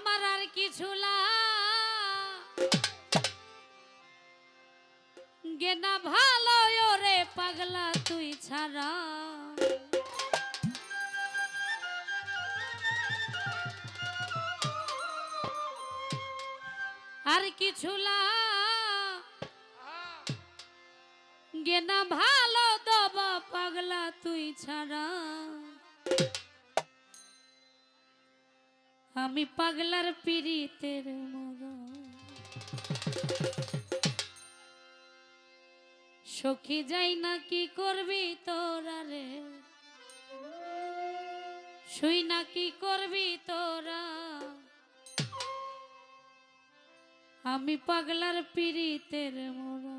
আমার আর কিছু গেনা ভালো রে পাগলা তুই ছাড়া। আর কিছু গেনা ভালো দবা পাগলা তুই ছাড়া। আমি পাগলার পিরিতের মরা সখী যাই না কি করবি তোরা রে? শুই না কি করবি তোরা? আমি পাগলার পিরিতের মোরা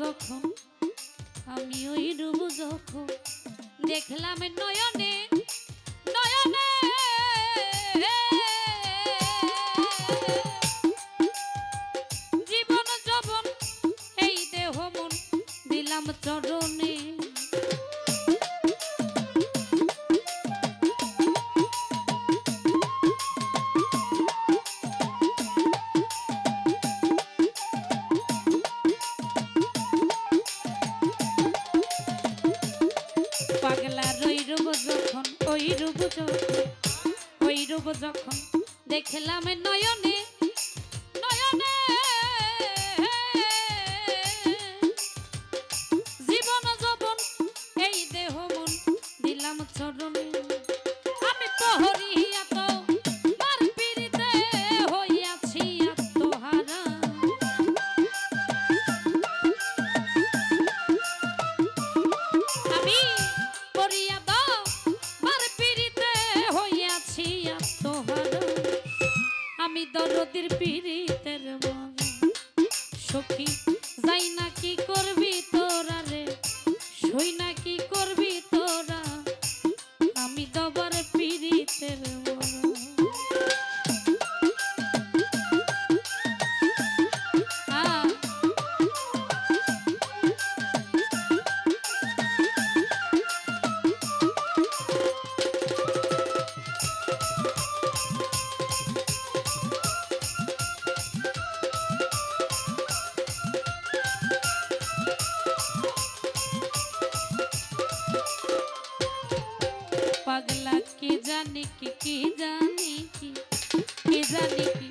যখন আমি ওই ডুবু যখন। দেখলাম নয়নে যখন ওই রূপ যখন দেখলাম নয়নে পির জানি কি কি জানি কি কি জানি কি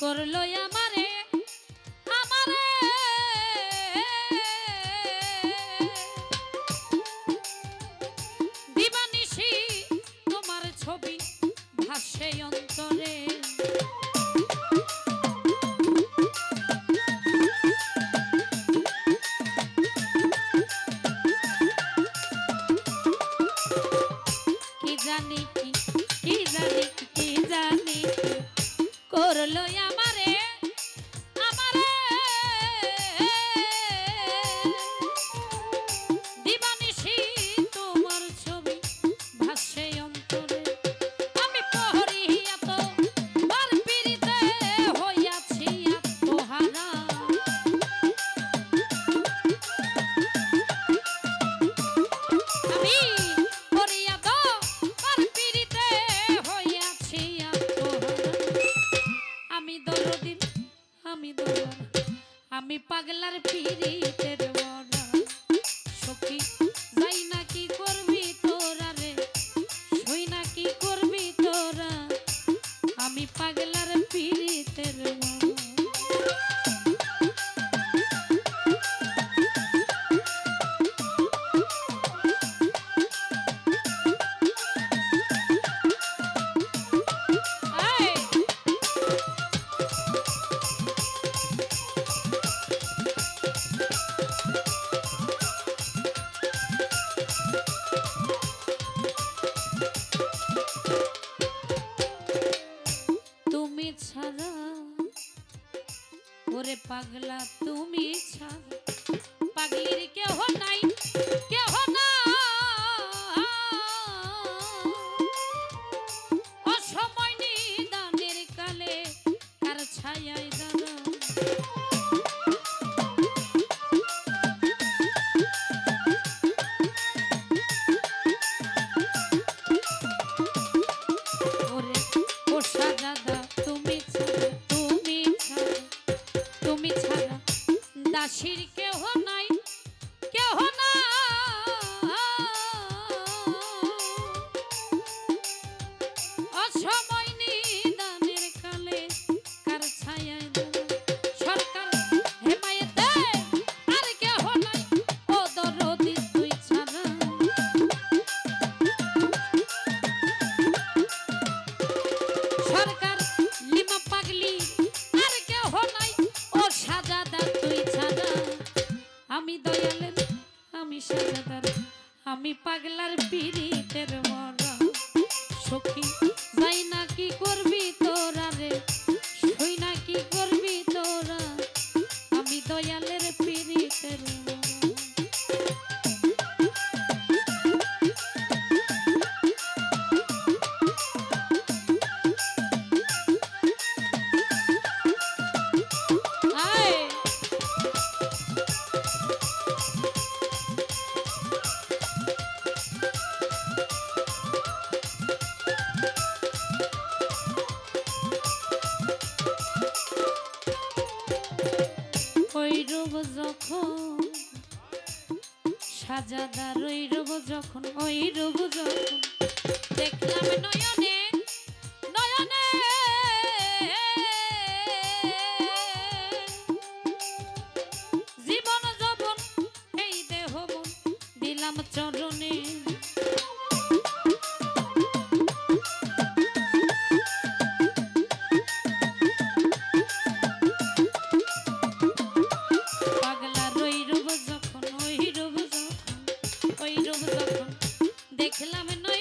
করল আমারে আমারে। দিবানিশি, তোমার ছবি ভাসে অন্তরে। আমি দয়ালের আমি সাজাদার আমি পাগলার পিড়িতের মরা। সখী যাই না কি করবি তোর? রাজাদার ওই রব যখন ওই রব যখন। দেখলাম নয়নে নয়নে। জীবন যবন এই দেহ দিলাম চরণে। দেখলাম নয়